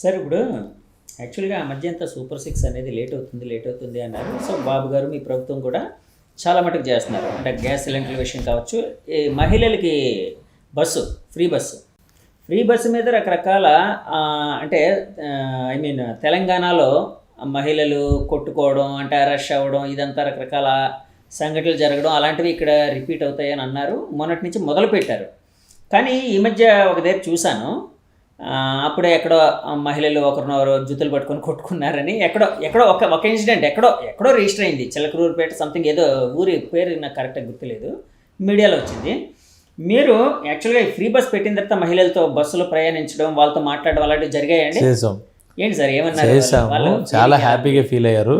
Sir ఇప్పుడు యాక్చువల్గా ఆ మధ్య అంతా సూపర్ సిక్స్ అనేది లేట్ అవుతుంది లేట్ అవుతుంది అన్నారు. సో బాబు గారు మీ ప్రభుత్వం కూడా చాలా మటుకు చేస్తున్నారు. అంటే గ్యాస్ సిలిండర్ల విషయం కావచ్చు ఈ మహిళలకి bus free bus. Free bus మీద రకరకాల అంటే ఐ మీన్ తెలంగాణలో మహిళలు కొట్టుకోవడం అంటే రష్ అవ్వడం ఇదంతా రకరకాల సంఘటనలు జరగడం అలాంటివి ఇక్కడ రిపీట్ అవుతాయని అన్నారు. మొన్నటి నుంచి మొదలు పెట్టారు కానీ ఈ మధ్య ఒక దగ్గర చూశాను. అప్పుడే ఎక్కడో మహిళలు ఒకరినొకరు జుతులు పట్టుకొని కొట్టుకున్నారని ఎక్కడో ఎక్కడో ఒక ఒక ఇన్సిడెంట్ ఎక్కడో ఎక్కడో రిజిస్టర్ అయింది. చిలకరూరుపేట సంథింగ్ ఏదో ఊరి పేరు నాకు కరెక్ట్గా గుర్తులేదు. మీడియాలో వచ్చింది. మీరు యాక్చువల్గా ఫ్రీ బస్ పెట్టిన తర్వాత మహిళలతో బస్సులో ప్రయాణించడం వాళ్ళతో మాట్లాడడం అలాంటివి జరిగాయండి? చేసాం ఏంటి సార్ ఏమన్నారు? చేసాము చాలా హ్యాపీగా ఫీల్ అయ్యారు.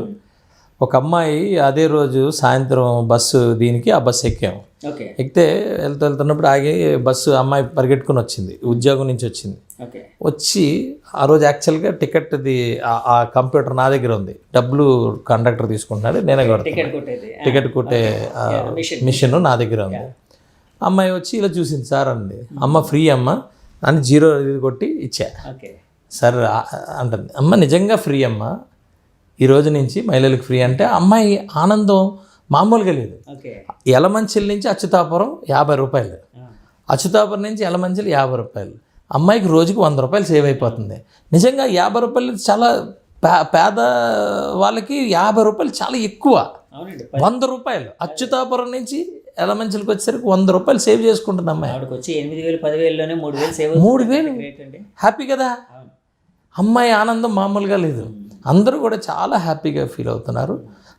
ఒక అమ్మాయి అదే రోజు సాయంత్రం బస్సు దీనికి ఆ బస్సు ఎక్కాము. ఎక్కితే వెళ్తూ వెళ్తున్నప్పుడు ఆగి బస్సు అమ్మాయి పరిగెట్టుకుని వచ్చింది ఉద్యోగం నుంచి వచ్చింది. వచ్చి ఆ రోజు యాక్చువల్గా టికెట్ది ఆ- ఆ కంప్యూటర్ నా దగ్గర ఉంది. డబ్బులు కండక్టర్ తీసుకుంటున్నాడు నేనే కొడతాను టికెట్ కొట్టే ఆ, మిషన్. నా దగ్గర ఉంది. అమ్మాయి వచ్చి ఇలా చూసింది సార్ అంది. అమ్మ ఫ్రీ అమ్మ. అని జీరో ఇది కొట్టి ఇచ్చా. ఓకే. సార్ అంటుంది. అమ్మ నిజంగా ఫ్రీ అమ్మ? ఈ రోజు నుంచి మహిళలకు ఫ్రీ అంటే అమ్మాయి ఆనందం మామూలుగా లేదు. ఎలమంచిల నుంచి అచ్యుతాపురం యాభై రూపాయలు. అచ్యుతాపురం నుంచి ఎలమంచిలు యాభై రూపాయలు. అమ్మాయికి రోజుకి వంద రూపాయలు సేవ్ అయిపోతుంది. నిజంగా యాభై రూపాయలు చాలా పేద వాళ్ళకి యాభై రూపాయలు చాలా ఎక్కువ. వంద రూపాయలు. అచ్యుతాపురం నుంచి ఎలమంచిలకు వచ్చేసరికి వంద రూపాయలు సేవ్ చేసుకుంటుంది అమ్మాయి. వచ్చి ఎనిమిది వేలు పదివేలలోనే మూడు వేలు సేవ్ మూడు వేలు. హ్యాపీ కదా? అమ్మాయి ఆనందం మామూలుగా లేదు. అందరూ కూడా చాలా హ్యాపీగా ఫీల్ అవుతున్నారు.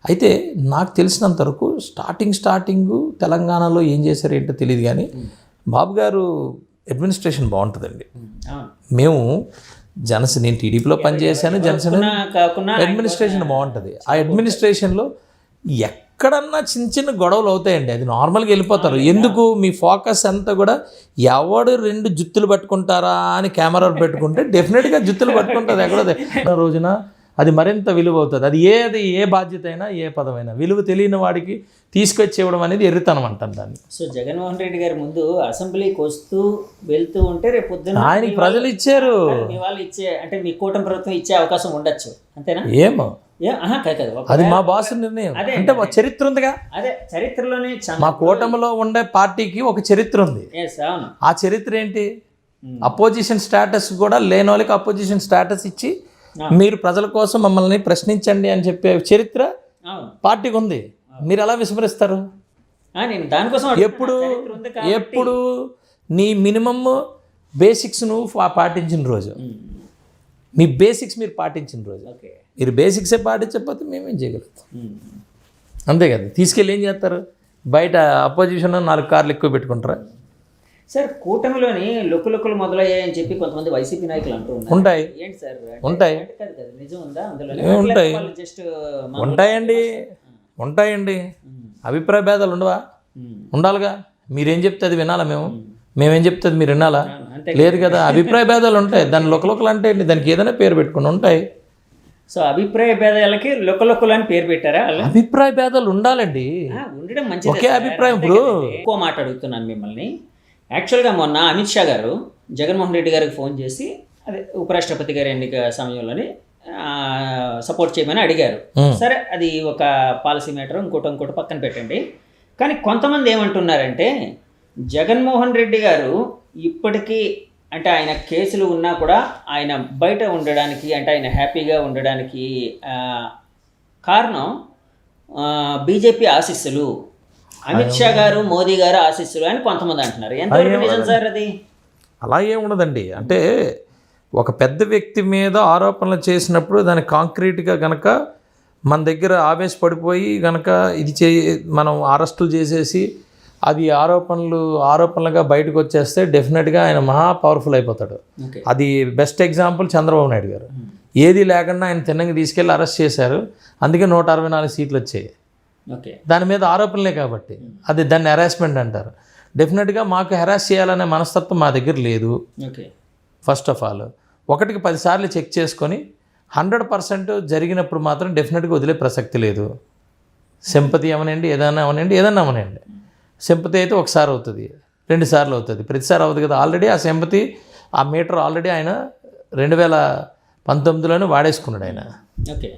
అయితే నాకు తెలిసినంత వరకు స్టార్టింగ్ స్టార్టింగ్ తెలంగాణలో ఏం చేశారు ఏంటో తెలియదు కానీ బాబు గారు అడ్మినిస్ట్రేషన్ బాగుంటుందండి. మేము జనసేన నేను టీడీపీలో పనిచేశాను జనసేన అడ్మినిస్ట్రేషన్ బాగుంటుంది. ఆ అడ్మినిస్ట్రేషన్లో ఎక్కడన్నా చిన్న చిన్న గొడవలు అవుతాయండి. అది నార్మల్గా వెళ్ళిపోతారు. ఎందుకు? మీ ఫోకస్ అంతా కూడా ఎవడు రెండు జుత్తులు పట్టుకుంటారా అని కెమెరాలు పెట్టుకుంటే డెఫినెట్గా జుత్తులు పట్టుకుంటుంది ఎక్కడో రోజున అది మరింత విలువ అవుతుంది. అది ఏది ఏ బాధ్యత అయినా ఏ పదమైనా విలువ తెలియని వాడికి తీసుకొచ్చి ఇవ్వడం అనేది ఎర్రితనం అంటారు దాన్ని. సో జగన్మోహన్ రెడ్డి గారి ముందు అసెంబ్లీకి వస్తూ వెళ్తూ ఉంటే రేపు పొద్దున్న ఆయనకి ప్రజలు ఇచ్చారు. మీ వాళ్ళు ఇచ్చే అంటే మీ కూటమి ప్రభుత్వం ఇచ్చే అవకాశం ఉండొచ్చు. అంతేనా? ఏమో. అది మా బాసు నిర్ణయం. అంటే ఒక చరిత్ర ఉందిగా? అదే చరిత్రలోనే మా కూటమిలో ఉండే పార్టీకి ఒక చరిత్ర ఉంది. ఆ చరిత్ర ఏంటి? Hmm. అపోజిషన్ స్టేటస్ కూడా లేని వాళ్ళకి అపోజిషన్ స్టేటస్ ఇచ్చి. మీరు ప్రజల కోసం మమ్మల్ని ప్రశ్నించండి అని చెప్పే చరిత్ర పార్టీకి ఉంది. మీరు ఎలా విస్మరిస్తారు? నేను దానికోసం. ఎప్పుడు ఎప్పుడు నీ మినిమమ్ బేసిక్స్ నువ్వు పాటించిన రోజు. ఉమ్, మీ బేసిక్స్ మీరు పాటించిన రోజు. మీరు బేసిక్సే పాటించకపోతే మేమేం చేయగలుగుతాం. అంతే కదా. తీసుకెళ్ళి ఏం చేస్తారు? బయట అపోజిషన్ నాలుగు కార్లు ఎక్కువ పెట్టుకుంటారా? సార్ కూటమిలోని లొక్కు లొక్కులు మొదలయ్యాయని చెప్పి కొంతమంది వైసీపీ నాయకులు అంటూ ఉంటాయి. ఏంటి సార్? ఉంటాయి. నిజం ఉందా? అందులో ఉంటాయి. జస్ట్ ఉంటాయండి. ఉంటాయండి. అభిప్రాయ భేదాలు ఉండవా? ఉండాలిగా. మీరేం చెప్తే అది వినాలా మేము. మేమేం చెప్తే అది మీరు వినాలా? లేదు కదా అభిప్రాయ భేదాలు ఉంటాయి. దాని లొకలొకలు అంటే దానికి ఏదైనా పేరు పెట్టుకుని ఉంటాయి. సో అభిప్రాయ భేదాలకి లొక్క లొక్కలు అని పేరు పెట్టారా అభిప్రాయ భేదాలు ఉండాలండి. ఉండడం మంచిది ఒకే అభిప్రాయం ఇప్పుడు. ఎక్కువ మాట అడుగుతున్నాను మిమ్మల్ని. యాక్చువల్గా మొన్న అమిత్ షా గారు జగన్మోహన్ రెడ్డి గారికి ఫోన్ చేసి అదే ఉపరాష్ట్రపతి గారి ఎన్నిక సమయంలోని సపోర్ట్ చేయమని అడిగారు. సరే అది ఒక పాలసీ మ్యాటర్ ఇంకోటి ఇంకోటి పక్కన పెట్టండి. కానీ కొంతమంది ఏమంటున్నారంటే జగన్మోహన్ రెడ్డి గారు ఇప్పటికీ అంటే ఆయన కేసులు ఉన్నా కూడా ఆయన బయట ఉండడానికి అంటే ఆయన హ్యాపీగా ఉండడానికి కారణం బీజేపీ ఆశీస్సులు. అమిత్ షా గారు మోదీ గారు ఆశీస్సులు అని కొంతమంది అంటున్నారు. ఎంత నిజం సార్ అది? అలా ఏం ఉండదండి. అంటే ఒక పెద్ద వ్యక్తి మీద ఆరోపణలు చేసినప్పుడు దాన్ని కాంక్రీట్గా గనక మన దగ్గర ఆవేశపడిపోయి గనక ఇది చే మనం అరెస్టులు చేసేసి అది ఆరోపణలు ఆరోపణలుగా బయటకు వచ్చేస్తే డెఫినెట్గా ఆయన మహా పవర్ఫుల్ అయిపోతాడు. అది బెస్ట్ ఎగ్జాంపుల్ చంద్రబాబు నాయుడు గారు. ఏది లేకుండా ఆయన తిన్నగా తీసుకెళ్ళి అరెస్ట్ చేశారు. అందుకే నూట అరవై నాలుగు సీట్లు వచ్చాయి. ఓకే. దాని మీద ఆరోపణలే కాబట్టి. అది దాన్ని హెరాస్మెంట్ అంటారు. డెఫినెట్గా మాకు హెరాస్ చేయాలనే మనస్తత్వం మా దగ్గర లేదు. ఫస్ట్ ఆఫ్ ఆల్ ఒకటికి పదిసార్లు చెక్ చేసుకొని హండ్రెడ్ పర్సెంట్ జరిగినప్పుడు మాత్రం డెఫినెట్గా వదిలే ప్రసక్తి లేదు. సింపతి అవనండి ఏదైనా అవనండి ఏదైనా అవనండి సింపతి అయితే ఒకసారి అవుతుంది రెండు సార్లు అవుతుంది. ప్రతిసారి అవుతుంది కదా. ఆల్రెడీ ఆ సింపతి ఆ మీటర్ ఆల్రెడీ ఆయన రెండు వేల పంతొమ్మిదిలోనే వాడేసుకున్నాడు ఆయన. ఓకే.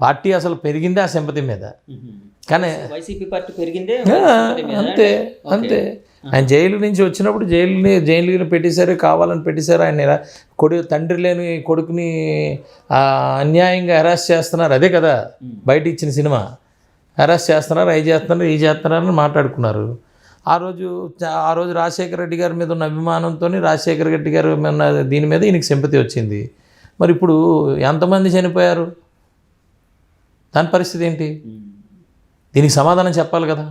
పార్టీ అసలు పెరిగిందే ఆ సింపతి మీద. కానీ వైసీపీ పార్టీ పెరిగిందే అంతే అంతే. ఆయన జైలు నుంచి వచ్చినప్పుడు జైలుని జైలుని పెట్టేశారు కావాలని పెట్టేశారు. ఆయన కొడు తండ్రి లేని కొడుకుని అన్యాయంగా హెరాస్ చేస్తున్నారు. అదే కదా. బయట ఇచ్చిన సినిమా. అరెస్ట్ చేస్తున్నారు అవి చేస్తున్నారు ఈ చేస్తున్నారు అని మాట్లాడుకున్నారు. ఆ రోజు ఆ రోజు రాజశేఖర రెడ్డి గారి మీద ఉన్న అభిమానంతో రాజశేఖర రెడ్డి గారి ఉన్న దీని మీద ఈయనకి సింపతి వచ్చింది. మరి ఇప్పుడు ఎంతమంది చనిపోయారు? దాని పరిస్థితి ఏంటి? దీనికి సమాధానం చెప్పాలి కదా.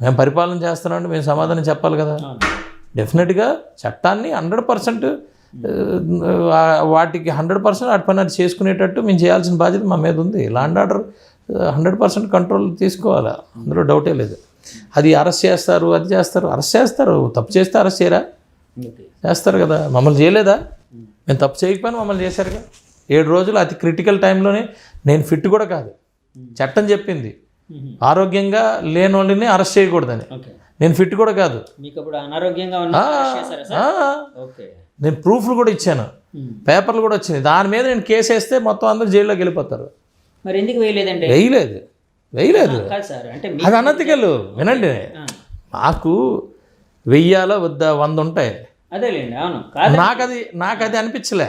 మేము పరిపాలన చేస్తున్నామంటే మేము సమాధానం చెప్పాలి కదా. డెఫినెట్గా చట్టాన్ని హండ్రెడ్ పర్సెంట్ వాటికి హండ్రెడ్ పర్సెంట్ వాటి పని అటు చేసుకునేటట్టు మేము చేయాల్సిన బాధ్యత మా మీద ఉంది. Land order hundred percent control తీసుకోవాలి? అందులో డౌటే లేదు. అది అరెస్ట్ చేస్తారు అది చేస్తారు అరెస్ట్ చేస్తారు. తప్పు చేస్తే అరెస్ట్ చేయరా? చేస్తారు కదా. మమ్మల్ని చేయలేదా? మేము తప్పు చేయకపోయినా మమ్మల్ని చేశారుగా ఏడు రోజులు అతి క్రిటికల్ టైంలోనే నేను ఫిట్ కూడా కాదు. చట్టం చెప్పింది. ఆరోగ్యంగా లేని వాళ్ళని అరెస్ట్ చేయకూడదని. నేను ఫిట్ కూడా కాదు. అనారోగ్యంగా చేశారా నేను ప్రూఫ్లు కూడా ఇచ్చాను. పేపర్లు కూడా వచ్చినాయి. దాని మీద నేను కేసు వేస్తే మొత్తం అందరూ జైల్లోకి వెళ్ళిపోతారు. మరి ఎందుకు వేయలేదండి? వేయలేదు. వేయలేదు. అది అనతికలు. వినండి. నాకు వెయ్యాలో వద్ద? వంద ఉంటాయి. అదేలేండి అవును. నాకు అది నాకు అది అనిపించలే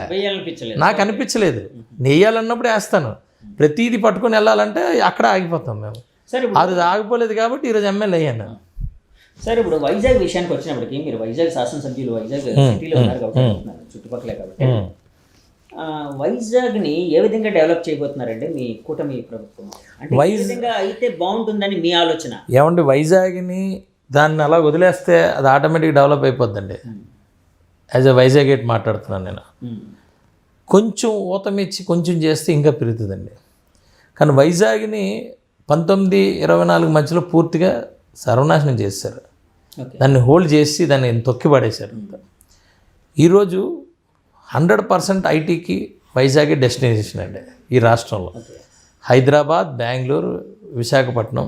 నాకు అనిపించలేదు. నెయ్యాలన్నప్పుడు వేస్తాను. ప్రతిదీ పట్టుకొని వెళ్ళాలంటే అక్కడ ఆగిపోతాం మేము. సార్ అది ఆగిపోలేదు కాబట్టి ఈరోజు ఎమ్మెల్యే అయ్యాను. సార్ ఇప్పుడు వైజాగ్ విషయానికి వచ్చినప్పటికి మీరు వైజాగ్ శాసనసభ్యులు వైజాగ్ సిటీలో ఉన్నారు కాబట్టి చుట్టుపక్కలే కాబట్టి. వైజాగ్ని ఏ విధంగా డెవలప్ చేయబోతున్నారండి మీ కూటమి ప్రభుత్వం? అంటే ఏ విధంగా అయితే బాగుంటుందని మీ ఆలోచన? ఏమండి వైజాగ్ని దాన్ని అలా వదిలేస్తే అది ఆటోమేటిక్ డెవలప్ అయిపోద్దండి. యాజ్ ఎ వైజాగ్ ఎయిట్ మాట్లాడుతున్నాను నేను. కొంచెం ఊతమిచ్చి కొంచెం చేస్తే ఇంకా పెరుగుతుందండి. కానీ వైజాగ్ని పంతొమ్మిది ఇరవై నాలుగు మధ్యలో పూర్తిగా సర్వనాశనం చేశారు. దాన్ని హోల్డ్ చేసి దాన్ని తొక్కి పడేశారు ఈరోజు హండ్రెడ్ పర్సెంట్ ఐటీకి వైజాగే డెస్టినేషన్ అండి ఈ రాష్ట్రంలో. హైదరాబాద్ బెంగళూరు విశాఖపట్నం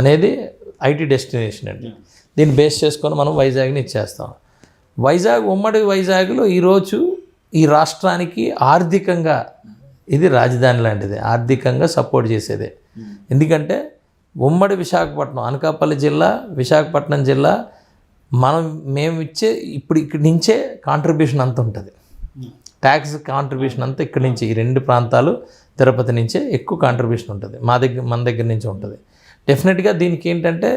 అనేది ఐటీ డెస్టినేషన్ అండి. దీన్ని బేస్ చేసుకొని మనం వైజాగ్ని ఇచ్చేస్తాం. వైజాగ్ ఉమ్మడి వైజాగ్లో ఈరోజు ఈ రాష్ట్రానికి ఆర్థికంగా ఇది రాజధాని లాంటిది ఆర్థికంగా సపోర్ట్ చేసేదే. ఎందుకంటే ఉమ్మడి విశాఖపట్నం అనకాపల్లి జిల్లా విశాఖపట్నం జిల్లా మనం మేము ఇచ్చే ఇప్పుడు ఇక్కడి నుంచే కాంట్రిబ్యూషన్ అంత ఉంటుంది. ట్యాక్స్ కాంట్రిబ్యూషన్ అంతా ఇక్కడి నుంచి ఈ రెండు ప్రాంతాలు తిరుపతి నుంచే ఎక్కువ కాంట్రిబ్యూషన్ ఉంటుంది. మా దగ్గర మన దగ్గర నుంచి ఉంటుంది. డెఫినెట్గా దీనికి ఏంటంటే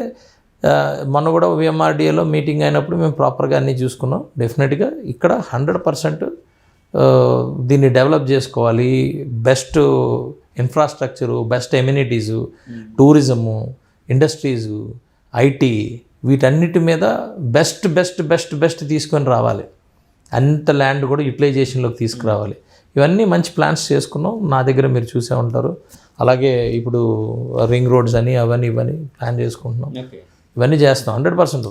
మొన్న కూడా విఎంఆర్డిఏలో మీటింగ్ అయినప్పుడు మేము ప్రాపర్గా అన్నీ చూసుకున్నాం. డెఫినెట్గా ఇక్కడ హండ్రెడ్ పర్సెంట్ దీన్ని డెవలప్ చేసుకోవాలి. Best infrastructure best amenities tourism industries IT వీటన్నిటి మీద బెస్ట్ బెస్ట్ బెస్ట్ బెస్ట్ తీసుకొని రావాలి. అంత ల్యాండ్ కూడా యూటిలైజేషన్లోకి తీసుకురావాలి. ఇవన్నీ మంచి ప్లాన్స్ చేసుకున్నాం. నా దగ్గర మీరు చూసే ఉంటారు. అలాగే ఇప్పుడు రింగ్ రోడ్స్ అని అవన్నీ ఇవన్నీ ప్లాన్ చేసుకుంటున్నాం. ఇవన్నీ చేస్తున్నాం. Hundred percent